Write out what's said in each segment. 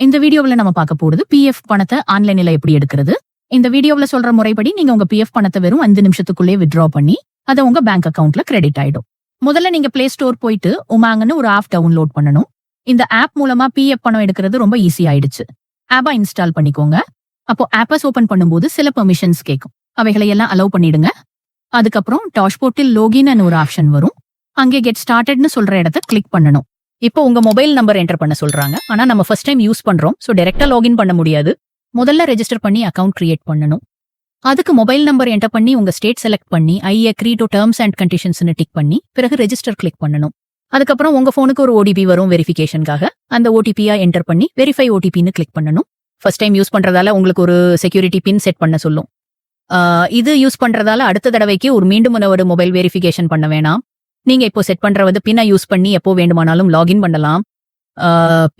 இந்த வீடியோவில் நம்ம பார்க்க போறது பிஎஃப் பணத்தை ஆன்லைன்ல எப்படி எடுக்கிறது? இந்த வீடியோவில் சொல்ற முறைப்படி நீங்க உங்க பிஎஃப் பணத்தை வெறும் அஞ்சு நிமிஷத்துக்குள்ளே வித்ட்ரா பண்ணி அதை உங்க பேங்க் அக்கவுண்ட்ல கிரெடிட் ஆயிடும். முதல்ல நீங்க பிளே ஸ்டோர் போயிட்டு உமாங்கன்னு ஒரு ஆப் டவுன்லோட் பண்ணணும். இந்த ஆப் மூலமா பிஎஃப் பணம் எடுக்கிறது ரொம்ப ஈஸி ஆயிடுச்சு. ஆப்பா இன்ஸ்டால் பண்ணிக்கோங்க. அப்போ ஆப்பஸ் ஓபன் பண்ணும்போது சில பெர்மிஷன்ஸ் கேட்கும் அவைகளை எல்லாம் அலோவ் பண்ணிடுங்க. அதுக்கப்புறம் டாஷ்போர்ட்டில் லோகின் ஒரு ஆப்ஷன் வரும். அங்கே கெட் ஸ்டார்டட்னு சொல்ற இடத்த கிளிக் பண்ணணும். இப்போ உங்க மொபைல் நம்பர் என்டர் பண்ண சொல்றாங்க. ஆனா நம்ம ஃபர்ஸ்ட் டைம் யூஸ் பண்றோம். சோ டைரக்டா லாகின் பண்ண முடியாது. முதல்ல ரெஜிஸ்டர் பண்ணி அக்கவுண்ட் கிரியேட் பண்ணணும். அதுக்கு மொபைல் நம்பர் என்டர் பண்ணி உங்க ஸ்டேட் செலக்ட் பண்ணி I agree to terms and கண்டிஷன்ஸ்னு tick பண்ணி பிறகு ரெஜிஸ்டர் கிளிக் பண்ணணும். அதுக்கப்புறம் உங்க ஃபோனுக்கு ஒரு ஓடிபி வரும் வெரிஃபிகேஷனுக்காக அந்த ஓடிபியா என்டர் பண்ணி வெரிஃபை ஓடிபின்னு கிளிக் பண்ணணும். ஃபர்ஸ்ட் டைம் யூஸ் பண்றதால உங்களுக்கு ஒரு செக்யூரிட்டி பின் செட் பண்ண சொல்லும். இது யூஸ் பண்றதால அடுத்த தடவைக்கு ஒரு மீண்டும் ஒரு மொபைல் வெரிஃபிகேஷன் பண்ண வேணாம். நீங்க இப்போ செட் பண்றது பின்னை யூஸ் பண்ணி எப்போ வேண்டுமானாலும் லாகின் பண்ணலாம்.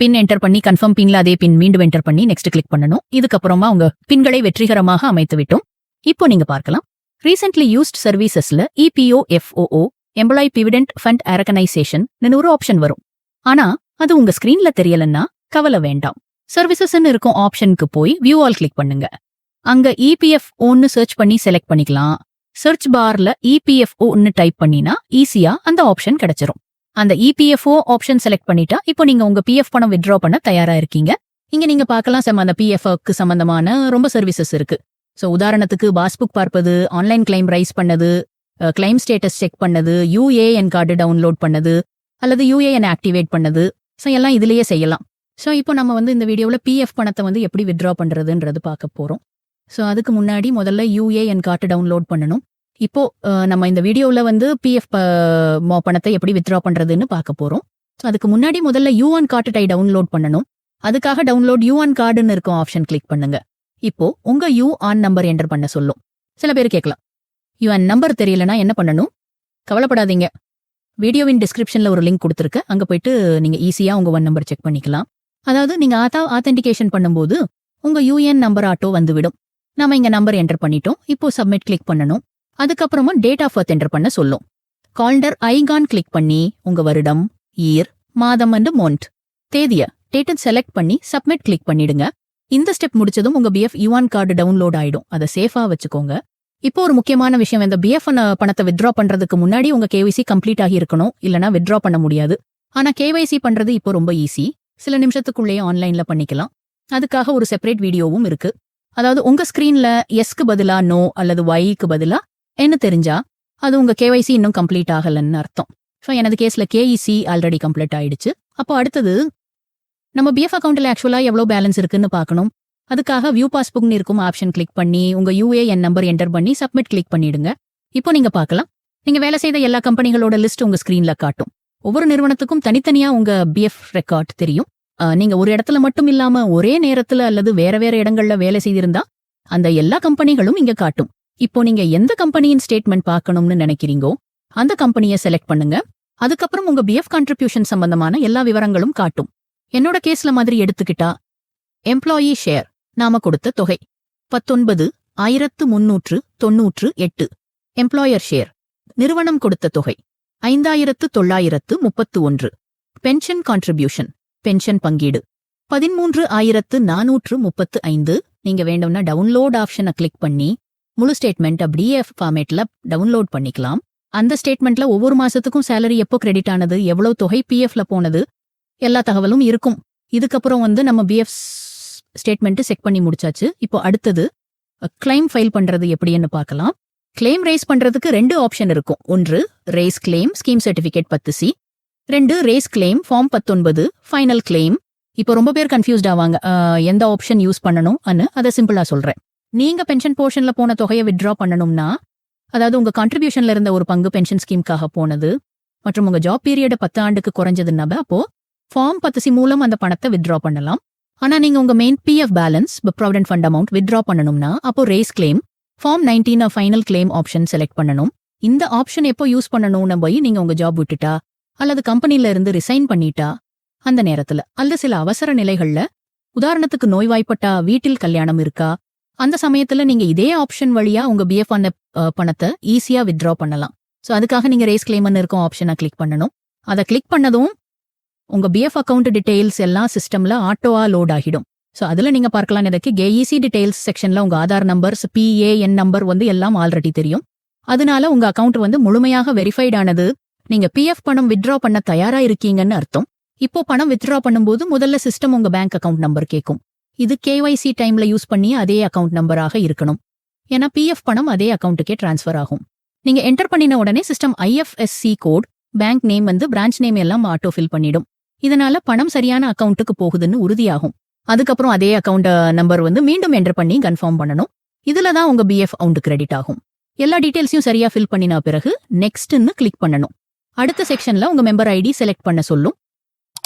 பின் என்டர் பண்ணி கன்ஃபார்ம் பின்ல அதே பின் மீண்டும் என்டர் பண்ணி நெக்ஸ்ட் கிளிக் பண்ணணும். இதுக்கப்புறமா உங்க பின்களை வெற்றிகரமாக அமைத்து விட்டோம். இப்போ நீங்க பார்க்கலாம். ரீசென்ட்லி யூஸ்ட் சர்வீசஸ்ல EPO எஃப்ஓஓ employee provident fund organisation ஒரு ஆப்ஷன் வரும். ஆனா அது உங்க ஸ்கிரீன்ல தெரியலன்னா கவலை வேண்டாம். சர்வீசஸ் இருக்கும் ஆப்ஷனுக்கு போய் வியூ ஆல் கிளிக் பண்ணுங்க. அங்க இபிஎஃப் ஓன்னு சர்ச் பண்ணி செலக்ட் பண்ணிக்கலாம். சர்ச் பார்ல இபிஎஃப்ஓன்னு டைப் பண்ணினா ஈஸியா அந்த ஆப்ஷன் கிடைச்சிரும். அந்த இபிஎஃப்ஓ ஆப்ஷன் செலக்ட் பண்ணிட்டா இப்போ நீங்க உங்க பிஎஃப் பணம் வித்ட்ரா பண்ண தயாரா இருக்கீங்க. இங்க நீங்க பார்க்கலாம் செம்ம அந்த பிஎஃப்க்கு சம்பந்தமான ரொம்ப சர்வீசஸ் இருக்கு. சோ உதாரணத்துக்கு பாஸ்புக் பார்ப்பது ஆன்லைன் கிளைம் ரைஸ் பண்ணது கிளைம் ஸ்டேட்டஸ் செக் பண்ணது யூஏஎன் கார்டு டவுன்லோட் பண்ணது அல்லது யூஏஎன் ஆக்டிவேட் பண்ணது. ஸோ எல்லாம் இதுலயே செய்யலாம். ஸோ இப்போ நம்ம வந்து இந்த வீடியோவில் பிஎஃப் பணத்தை வந்து எப்படி வித்ட்ரா பண்றதுன்றது பார்க்க போறோம். ஸோ அதுக்கு முன்னாடி முதல்ல யூஏஎன் கார்டு டவுன்லோட் பண்ணணும். இப்போ நம்ம இந்த வீடியோவில் வந்து பிஎஃப் பணத்தை எப்படி வித்ட்ரா பண்றதுன்னு பார்க்க போறோம். ஸோ அதுக்கு முன்னாடி முதல்ல யூஆன் கார்டு டை டவுன்லோட் பண்ணணும். அதுக்காக டவுன்லோட் யூஆன் கார்டுன்னு இருக்கும் ஆப்ஷன் கிளிக் பண்ணுங்க. இப்போ உங்க யூ ஆன் நம்பர் என்டர் பண்ண சொல்லும். சில பேர் கேட்கலாம். யூஆன் நம்பர் தெரியலனா என்ன பண்ணணும்? கவலைப்படாதீங்க. வீடியோவின் டிஸ்கிரிப்ஷன்ல ஒரு லிங்க் கொடுத்துருக்கு. அங்க போயிட்டு நீங்க ஈஸியா உங்க ஒன் நம்பர் செக் பண்ணிக்கலாம். அதாவது நீங்க ஆத்தா ஆத்தென்டிகேஷன் பண்ணும்போது உங்க யூஎன் நம்பர் ஆட்டோ வந்துவிடும். நாம இங்க நம்பர் என்டர் பண்ணிட்டோம். இப்போ சப்மிட் கிளிக் பண்ணணும். அதுக்கப்புறமா டேட் ஆஃப் பர்த் என்டர் பண்ண சொல்லும். கால்டர் ஐகான் கிளிக் பண்ணி உங்க வருடம் இயர் மாதம் அண்ட் மொண்ட் தேதிய டேட்டன் செலக்ட் பண்ணி சப்மிட் கிளிக் பண்ணிடுங்க. இந்த ஸ்டெப் முடிச்சதும் உங்க பிஎஃப் யுவான் கார்டு டவுன்லோட் ஆயிடும். அதை சேஃபா வச்சுக்கோங்க. இப்போ ஒரு முக்கியமான விஷயம் இந்த பிஎஃப் பணத்தை வித்ட்ரா பண்றதுக்கு முன்னாடி உங்க கேவைசி கம்ப்ளீட் ஆகி இருக்கணும். இல்லனா வித்ட்ரா பண்ண முடியாது. ஆனா கேவைசி பண்றது இப்போ ரொம்ப ஈஸி சில நிமிஷத்துக்குள்ளேயே ஆன்லைன்ல பண்ணிக்கலாம். அதுக்காக ஒரு செப்பரேட் வீடியோவும் இருக்கு. அதாவது உங்க ஸ்கிரீன்ல எஸ்க்கு பதிலா நோ அல்லது ஒய்க்கு பதிலா என்ன தெரிஞ்சா அது உங்க கேவைசி இன்னும் கம்ப்ளீட் ஆகலன்னு அர்த்தம். ஸோ எனது கேஸ்ல கேஇசி ஆல்ரெடி கம்ப்ளீட் ஆயிடுச்சு. அப்போ அடுத்தது நம்ம பிஎஃப் அக்கௌண்ட்ல ஆக்சுவலா எவ்வளோ பேலன்ஸ் இருக்குன்னு பார்க்கணும். அதுக்காக வியூ பாஸ்புக்னு இருக்கும் ஆப்ஷன் கிளிக் பண்ணி உங்க யூஏஎன் நம்பர் என்டர் பண்ணி சப்மிட் கிளிக் பண்ணிடுங்க. இப்போ நீங்க பார்க்கலாம். நீங்க வேலை செய்த எல்லா கம்பெனிகளோட லிஸ்ட் உங்க ஸ்கிரீன்ல காட்டும். ஒவ்வொரு நிறுவனத்துக்கும் தனித்தனியா உங்க பிஎஃப் ரெக்கார்ட் தெரியும். நீங்க ஒரு இடத்துல மட்டும் இல்லாம ஒரே நேரத்துல அல்லது வேற வேற இடங்கள்ல வேலை செய்திருந்தா அந்த எல்லா கம்பெனிகளும் இங்க காட்டும். இப்போ நீங்க எந்த கம்பெனியின் ஸ்டேட்மெண்ட் பார்க்கணும்னு நினைக்கிறீங்கோ அந்த கம்பெனியை செலக்ட் பண்ணுங்க. அதுக்கப்புறம் உங்க பிஎஃப் கான்ட்ரிபியூஷன் சம்பந்தமான எல்லா விவரங்களும் காட்டும். என்னோட கேஸ்ல மாதிரி எடுத்துக்கிட்டா எம்ப்ளாயி ஷேர் நாம கொடுத்த தொகை பத்தொன்பது ஆயிரத்து முன்னூற்று தொன்னூற்று எட்டு. எம்ப்ளாயர் ஷேர் நிறுவனம் கொடுத்த தொகை ஐந்தாயிரத்து தொள்ளாயிரத்து முப்பத்து ஒன்று. பென்ஷன் கான்ட்ரிபியூஷன் பென்ஷன் பங்கீடு. பதிமூன்று ஆயிரத்து நானூற்று முப்பத்து ஐந்து. நீங்க வேண்டும்னா டவுன்லோட் ஆப்ஷனை கிளிக் பண்ணி முழு ஸ்டேட்மெண்ட் அப்படியே ஃபார்மேட்ல டவுன்லோட் பண்ணிக்கலாம். அந்த ஸ்டேட்மெண்ட்ல ஒவ்வொரு மாசத்துக்கும் சேலரி எப்போ கிரெடிட் ஆனது எவ்வளவு தொகை பிஎஃப்ல போனது எல்லா தகவலும் இருக்கும். இதுக்கப்புறம் வந்து நம்ம பிஎஃப் ஸ்டேட்மெண்ட் செக் பண்ணி முடிச்சாச்சு. இப்போ அடுத்தது கிளைம் ஃபைல் பண்றது எப்படின்னு பார்க்கலாம். கிளைம் ரைஸ் பண்றதுக்கு ரெண்டு ஆப்ஷன் இருக்கும். ஒன்று ரேஸ் கிளைம் ஸ்கீம் சர்டிபிகேட் பத்து சி ரெண்டு ரேஸ் கிளைம் ஃபார்ம் பத்தொன்பது ஃபைனல் கிளைம் இப்போ ரொம்ப பேர் கன்ஃபியூஸ்ட் ஆவாங்க. எந்த ஆப்ஷன் யூஸ் பண்ணணும் அன்னு அதை சிம்பிளா சொல்றேன். நீங்க பென்ஷன் போர்ஷன்ல போன தொகையை வித்ட்ரா பண்ணணும்னா அதாவது உங்க கான்ட்ரிபியூஷன்ல இருந்த ஒரு பங்கு பென்ஷன் ஸ்கீம்காக போனது மற்றும் உங்க ஜாப் பீரியட் பத்து ஆண்டுக்கு குறைஞ்சதுன்னா அப்போ ஃபார்ம் பத்து சி மூலம் அந்த பணத்தை வித்ட்ரா பண்ணலாம். ஆனா நீங்க உங்க main PF balance provident fund amount withdraw பண்ணணும்னா அப்போ raise claim form nineteen final claim option select பண்ணணும். இந்த ஆப்ஷன் எப்போ யூஸ் பண்ணணும்னு போய் நீங்க உங்க ஜாப் விட்டுட்டா அல்லது கம்பெனில இருந்து ரிசைன் பண்ணிட்டா அந்த நேரத்துல அல்லது சில அவசர நிலைகள்ல உதாரணத்துக்கு நோய்வாய்ப்பட்டா வீட்டில் கல்யாணம் இருக்கா அந்த சமயத்துல நீங்க இதே ஆப்ஷன் வழியா உங்க பிஎஃப் பணத்தை ஈஸியா வித்ட்ரா பண்ணலாம். சோ அதுக்காக நீங்க ரேஸ் கிளைம்னு இருக்கும் ஆப்ஷனை கிளிக் பண்ணணும். அதை கிளிக் பண்ணதும் உங்க பிஎஃப் அக்கவுண்ட் டீடைல்ஸ் எல்லாம் சிஸ்டம்ல ஆட்டோவா லோட் ஆகிடும். சோ அதுல நீங்க பார்க்கலாம் எதற்கு கேஇசி டீடைல்ஸ் செக்ஷன்ல உங்க ஆதார் நம்பர்ஸ் பிஏஎன் நம்பர் வந்து எல்லாம் ஆல்ரெடி தெரியும். அதனால உங்க அக்கவுண்ட் வந்து முழுமையாக வெரிஃபைட் ஆனது நீங்க பிஎஃப் பணம் வித்ட்ரா பண்ண தயாரா இருக்கீங்கன்னு அர்த்தம். இப்போ பணம் வித்ட்ரா பண்ணும்போது முதல்ல சிஸ்டம் உங்க பேங்க் அக்கவுண்ட் நம்பர் கேட்கும் இது கேஒய்சி டைம்ல யூஸ் பண்ணி அதே அக்கவுண்ட் நம்பராக இருக்கணும். ஏன்னா பிஎஃப் பணம் அதே அக்கவுண்ட்டுக்கே டிரான்ஸ்ஃபர் ஆகும். நீங்க என்டர் பண்ணின உடனே system IFSC code bank name வந்து பிரான்ச் நேம் எல்லாம் ஆட்டோ ஃபில் பண்ணிடும். இதனால பணம் சரியான அக்கவுண்ட்டுக்கு போகுதுன்னு உறுதியாகும். அதுக்கப்புறம் அதே அக்கவுண்ட் நம்பர் வந்து மீண்டும் என்டர் பண்ணி கன்ஃபார்ம் பண்ணணும். இதுல தான் உங்க பிஎஃப் அவுண்ட் கிரெடிட் ஆகும். எல்லா டீடைல்ஸையும் சரியா ஃபில் பண்ணின பிறகு நெக்ஸ்ட்னு கிளிக் பண்ணணும். அடுத்த செக்ஷன்ல உங்க மெம்பர் ஐடி செலக்ட் பண்ண சொல்லும்.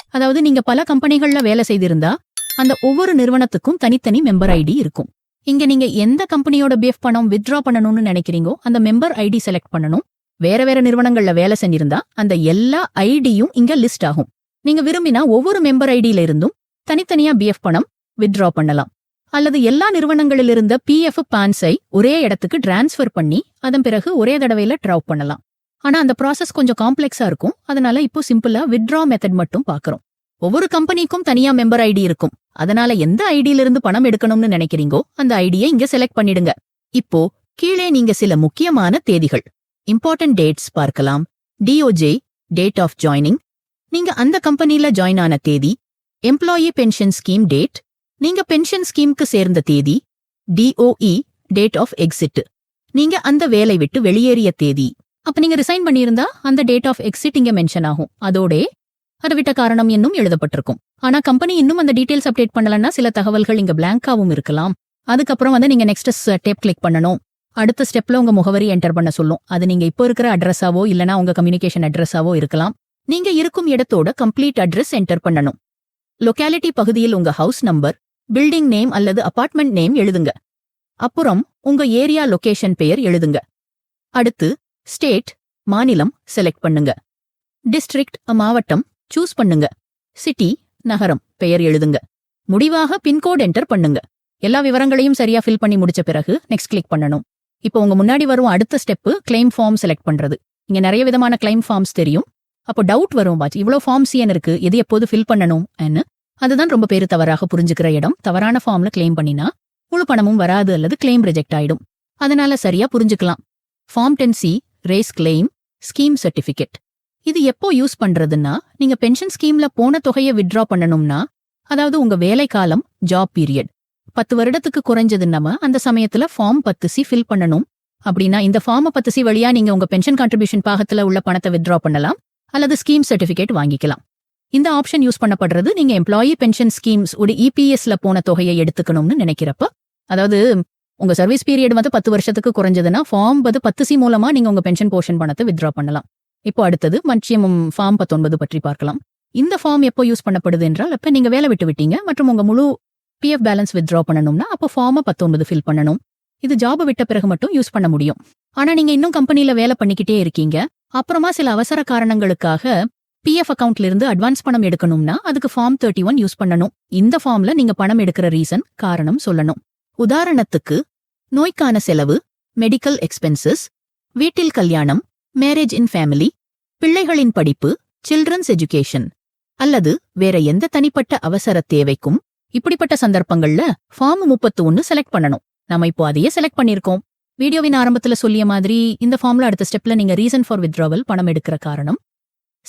அதாவது நீங்க பல கம்பெனிகள்ல வேலை செய்திருந்தா அந்த ஒவ்வொரு நிறுவனத்துக்கும் தனித்தனி மெம்பர் ஐடி இருக்கும். இங்க நீங்க எந்த கம்பெனியோட பிஎஃப் பணம் வித்ட்ரா பண்ணணும்னு நினைக்கிறீங்கோ அந்த மெம்பர் ஐடி செலக்ட் பண்ணணும். வேற வேற நிறுவனங்கள்ல வேலை செஞ்சிருந்தா அந்த எல்லா ஐடியும் இங்க லிஸ்ட் ஆகும். நீங்க விரும்பினா ஒவ்வொரு மெம்பர் ஐடியில இருந்தும் தனித்தனியா பிஎஃப் பணம் வித்ட்ரா பண்ணலாம். அல்லது எல்லா நிறுவனங்களிலிருந்த பிஎஃப் பான்ஸை ஒரே இடத்துக்கு டிரான்ஸ்ஃபர் பண்ணி அதன் பிறகு ஒரே தடவையில ட்ராப் பண்ணலாம். ஆனா அந்த ப்ராசஸ் கொஞ்சம் காம்ப்ளெக்ஸா இருக்கும். அதனால இப்போ சிம்பிளா வித்ட்ரா மெத்தட் மட்டும் பாக்குறோம். ஒவ்வொரு கம்பெனிக்கும் தனியா மெம்பர் ஐடி இருக்கும். அதனால எந்த ஐடியில இருந்து பணம் எடுக்கணும்னு நினைக்கிறீங்கோ அந்த ஐடியை இங்க செலக்ட் பண்ணிடுங்க. இப்போ கீழே நீங்க சில முக்கியமான தேதிகள். இம்பார்ட்டன்ட் டேட்ஸ் பார்க்கலாம். டிஓஜே டேட் ஆஃப் ஜாயினிங் நீங்க அந்த கம்பெனில ஜாயின் ஆன தேதி. எம்ப்ளாயி பென்ஷன் ஸ்கீம் டேட் நீங்க பென்ஷன் ஸ்கீம்க்கு சேர்ந்த தேதி. டிஓஇ டேட் ஆஃப் எக்ஸிட் நீங்க அந்த வேலை விட்டு வெளியேறிய தேதி. அப்ப நீங்க ரிசைன் பண்ணியிருந்தா அந்த டேட் ஆஃப் எக்ஸிட் இங்க மென்ஷன் ஆகும். அதோடே அதை விட்ட காரணம் என்னும் எழுதப்பட்டிருக்கும். ஆனா கம்பெனி இன்னும் அந்த டீடைல்ஸ் அப்டேட் பண்ணலன்னா சில தகவல்கள் இங்க பிளாங்காவும் இருக்கலாம். அதுக்கப்புறம் வந்து நீங்க நெக்ஸ்ட் ஸ்டெப் கிளிக் பண்ணணும். அடுத்த ஸ்டெப்ல உங்க முகவரி என்டர் பண்ண சொல்லும். அது நீங்க இப்போ இருக்கிற அட்ரஸாவோ இல்லனா உங்க கம்யூனிகேஷன் அட்ரஸாவோ இருக்கலாம். நீங்க இருக்கும் இடத்தோட கம்ப்ளீட் அட்ரஸ் என்டர் பண்ணணும். லொக்காலிட்டி பகுதியில் உங்க ஹவுஸ் நம்பர் பில்டிங் நேம் அல்லது அபார்ட்மெண்ட் நேம் எழுதுங்க. அப்புறம் உங்க ஏரியா லொகேஷன் பெயர் எழுதுங்க. அடுத்து ஸ்டேட் மாநிலம் செலக்ட் பண்ணுங்க. டிஸ்ட்ரிக்ட் மாவட்டம் சூஸ் பண்ணுங்க. சிட்டி நகரம் பெயர் எழுதுங்க. முடிவாக பின்கோட் என்டர் பண்ணுங்க. எல்லா விவரங்களையும் சரியா ஃபில் பண்ணி முடிச்ச பிறகு நெக்ஸ்ட் கிளிக் பண்ணணும். இப்போ உங்க முன்னாடி வரும் அடுத்த ஸ்டெப்பு கிளைம் ஃபார்ம் செலக்ட் பண்றது. இங்க நிறைய விதமான கிளைம் ஃபார்ம்ஸ் தெரியும். அப்போ டவுட் வரும் பாச்சு இவ்வளோ ஃபார்ம்ஸ் ஏன் இருக்கு? எது எப்போது ஃபில் பண்ணணும்? அதுதான் ரொம்ப பேரு தவறாக புரிஞ்சுக்கிற இடம். தவறான ஃபார்ம்ல கிளைம் பண்ணினா முழு பணமும் வராது அல்லது கிளைம் ரிஜெக்ட் ஆயிடும். அதனால சரியா புரிஞ்சுக்கலாம். Form ten C raise claim scheme certificate இது எப்போ யூஸ் பண்றதுன்னா நீங்க பென்ஷன் ஸ்கீம்ல போன தொகையை வித்ட்ரா பண்ணணும்னா அதாவது உங்க வேலை காலம் ஜாப் பீரியட் பத்து வருடத்துக்கு குறைஞ்சது நம்ம அந்த சமயத்துல ஃபார்ம் பத்து சி ஃபில் பண்ணணும். அப்படின்னா இந்த ஃபார்ம் பத்து சி வழியா நீங்க உங்க பென்ஷன் கான்ட்ரிபியூஷன் பாகத்துல உள்ள பணத்தை வித்ட்ரா பண்ணலாம் அல்லது ஸ்கீம் சர்டிபிகேட் வாங்கிக்கலாம். இந்த ஆப்ஷன் யூஸ் பண்ணப்படுறது நீங்க எம்ப்ளாயி பென்ஷன் ஸ்கீம்ஸ் உடைய இபிஎஸ்ல போன தொகையை எடுத்துக்கணும்னு நினைக்கிறப்ப அதாவது உங்க சர்வீஸ் பீரியட் வந்து பத்து வருஷத்துக்கு குறைஞ்சதுன்னா ஃபார்ம் வந்து பத்து சி மூலமா நீங்க உங்க பென்ஷன் போர்ஷன் பணத்தை வித்ரா பண்ணலாம். இப்போ அடுத்தது மன்சியம் ஃபார்ம் பத்தொன்பது பற்றி பார்க்கலாம். இந்த ஃபார்ம் எப்போ யூஸ் பண்ணப்படுது என்றால் அப்ப நீங்க வேலை விட்டு விட்டீங்க மற்றும் உங்க முழு பிஎஃப் பேலன்ஸ் வித்ட்ரா பண்ணணும்னா அப்போ ஃபார்மை பத்தொன்பது ஃபில் பண்ணணும். இது ஜாப் விட்ட பிறகு மட்டும் யூஸ் பண்ண முடியும். ஆனா நீங்க இன்னும் கம்பெனில வேலை பண்ணிக்கிட்டே இருக்கீங்க. அப்புறமா சில அவசர காரணங்களுக்காக பிஎஃப் அக்கவுண்ட்ல இருந்து அட்வான்ஸ் பணம் எடுக்கணும்னா அதுக்கு ஃபார்ம் தேர்ட்டி ஒன் யூஸ் பண்ணணும். இந்த ஃபார்ம்ல நீங்க பணம் எடுக்கிற ரீசன் காரணம் சொல்லணும். உதாரணத்துக்கு நோய்க்கான செலவு மெடிக்கல் எக்ஸ்பென்சஸ் வீட்டில் கல்யாணம் மேரேஜ் இன் ஃபேமிலி பிள்ளைகளின் படிப்பு சில்ட்ரன்ஸ் எஜுகேஷன் அல்லது வேற எந்த தனிப்பட்ட அவசர தேவைக்கும் இப்படிப்பட்ட சந்தர்ப்பங்கள்ல ஃபார்ம் முப்பத்து ஒன்னு செலக்ட் பண்ணணும். நம்ம இப்போ அதையே செலக்ட் பண்ணிருக்கோம் வீடியோவின் ஆரம்பத்துல சொல்லிய மாதிரி இந்த ஃபார்ம்ல அடுத்த ஸ்டெப்ல நீங்க ரீசன் ஃபார் வித்ட்ராவல் பணம் எடுக்கிற காரணம்.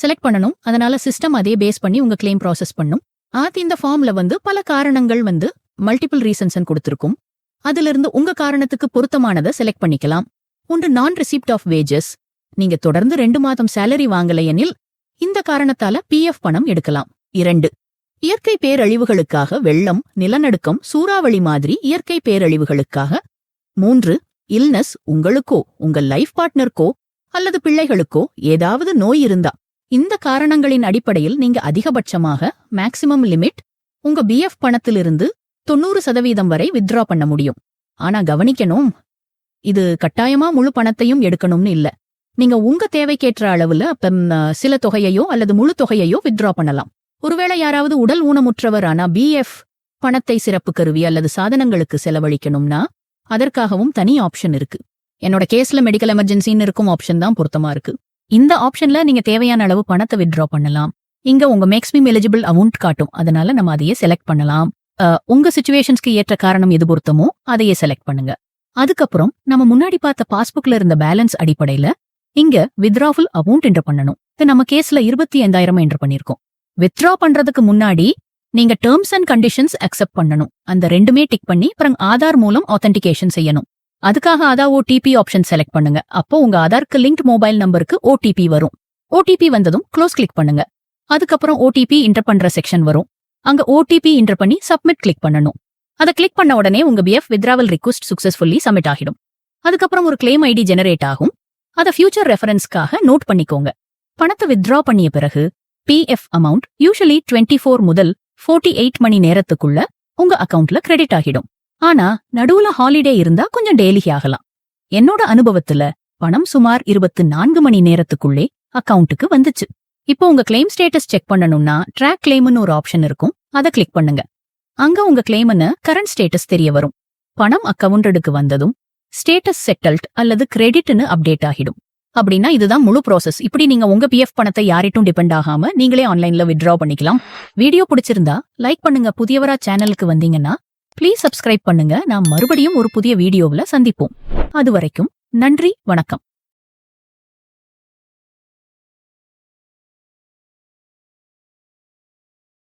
செலக்ட் பண்ணணும். அதனால சிஸ்டம் அதே பேஸ் பண்ணி உங்க கிளைம் ப்ராசஸ் பண்ணும். ஆத் இந்த ஃபார்ம்ல வந்து பல காரணங்கள் வந்து மல்டிபிள் ரீசன்ஸ்ன்னு கொடுத்திருக்கும். அதிலிருந்து உங்க காரணத்துக்கு பொருத்தமானதை செலக்ட் பண்ணிக்கலாம். ஒன்று நான் ரிசிப்ட் ஆஃப் வேஜஸ் நீங்க தொடர்ந்து ரெண்டு மாதம் சேலரி வாங்கலை எனில் இந்த காரணத்தால பிஎஃப் பணம் எடுக்கலாம். இரண்டு இயற்கை பேரழிவுகளுக்காக வெள்ளம் நிலநடுக்கம் சூறாவளி மாதிரி இயற்கை பேரழிவுகளுக்காக. மூன்று இல்னஸ் உங்களுக்கோ உங்க லைஃப் பார்ட்னருக்கோ அல்லது பிள்ளைகளுக்கோ ஏதாவது நோய் இருந்தா இந்த காரணங்களின் அடிப்படையில் நீங்க அதிகபட்சமாக மேக்சிமம் லிமிட் உங்க பிஎஃப் பணத்திலிருந்து தொண்ணூறு சதவீதம் வரை வித்ட்ரா பண்ண முடியும். ஆனா கவனிக்கணும் இது கட்டாயமா முழு பணத்தையும் எடுக்கணும்னு இல்ல. நீங்க உங்க தேவைக்கேற்ற அளவுல சில தொகையையோ அல்லது முழு தொகையையோ வித்ட்ரா பண்ணலாம். ஒருவேளை யாராவது உடல் ஊனமுற்றவர் ஆனா பிஎஃப் பணத்தை சிறப்பு கருவி அல்லது சாதனங்களுக்கு செலவழிக்கணும்னா அதற்காகவும் தனி ஆப்ஷன் இருக்கு. என்னோட கேஸ்ல மெடிக்கல் எமர்ஜென்சின்னு இருக்கும் ஆப்ஷன் தான் பொருத்தமா இருக்கு. இந்த ஆப்ஷன்ல நீங்க தேவையான அளவு பணத்தை வித்ட்ரா பண்ணலாம். இங்க உங்க மேக்ஸிமம் எலிஜிபிள் அமௌண்ட் காட்டும். அதனால நம்ம அதையே செலக்ட் பண்ணலாம். உங்க சுச்சுவேஷன்ஸ்க்கு ஏற்ற காரணம் எது பொருத்தமோ அதையே செலக்ட் பண்ணுங்க. அதுக்கப்புறம் நம்ம முன்னாடி பார்த்த பாஸ்புக்ல இருந்த பேலன்ஸ் அடிப்படையில இங்க வித்ராஃபுல் அமௌண்ட் என்டர் பண்ணணும். இது நம்ம கேஸ்ல இருபத்தி ஐந்தாயிரம் என்டர் பண்ணிருக்கோம். வித்ரா பண்றதுக்கு முன்னாடி நீங்க டேர்ம்ஸ் அண்ட் கண்டிஷன்ஸ் அக்செப்ட் பண்ணணும். அந்த ரெண்டுமே டிக் பண்ணி அப்புறம் ஆதார் மூலம் ஆத்தென்டிகேஷன் செய்யணும். அதுக்காக ஆதார் ஓடிபி ஆப்ஷன் செலக்ட் பண்ணுங்க. அப்போ உங்க ஆதார்க்கு லிங்க் மொபைல் நம்பருக்கு ஓடிபி வரும். ஓடிபி வந்ததும் க்ளோஸ் கிளிக் பண்ணுங்க. அதுக்கப்புறம் ஓடிபி இன்டர் பண்ற செக்ஷன் வரும். அங்க ஓடிபி இன்டர் பண்ணி சப்மிட் கிளிக் பண்ணணும். அதை கிளிக் பண்ண உடனே உங்க PF withdrawal request successfully submit ஆகிடும். அதுக்கப்புறம் ஒரு கிளைம் ஐடி ஜெனரேட் ஆகும். அதை ஃபியூச்சர் ரெஃபரன்ஸ்க்காக நோட் பண்ணிக்கோங்க. பணத்தை வித்ரா பண்ணிய பிறகு PF amount usually twenty four முதல் 48 எயிட் மணி நேரத்துக்குள்ள உங்க அக்கவுண்ட்ல கிரெடிட் ஆகிடும். ஆனா நடுவுல ஹாலிடே இருந்தா கொஞ்சம் டெய்லி ஆகலாம். என்னோட அனுபவத்துல பணம் சுமார் இருபத்து நான்கு மணி நேரத்துக்குள்ளே அக்கவுண்ட்டுக்கு வந்துச்சு. இப்போ உங்க கிளைம் ஸ்டேட்டஸ் செக் பண்ணணும்னா ட்ராக் கிளைம்னு ஒரு ஆப்ஷன் இருக்கும். அதை கிளிக் பண்ணுங்க. அங்க உங்க கிளைம்னு கரண்ட் ஸ்டேட்டஸ் தெரிய வரும். பணம் அக்கவுண்டடுக்கு வந்ததும் ஸ்டேட்டஸ் செட்டல்ட் அல்லது கிரெடிட்னு அப்டேட் ஆகிடும். அப்படின்னா இதுதான் முழு ப்ராசஸ் இப்படி நீங்க உங்க பிஎஃப் பணத்தை யாரிட்டும் டிபெண்ட் ஆகாம நீங்களே ஆன்லைன்ல வித்ட்ரா பண்ணிக்கலாம். வீடியோ பிடிச்சிருந்தா லைக் பண்ணுங்க. புதியவரா சேனலுக்கு வந்தீங்கன்னா ப்ளீஸ் சப்ஸ்கிரைப் பண்ணுங்க. நாம் மறுபடியும் ஒரு புதிய வீடியோவுல சந்திப்போம். அது வரைக்கும் நன்றி வணக்கம்.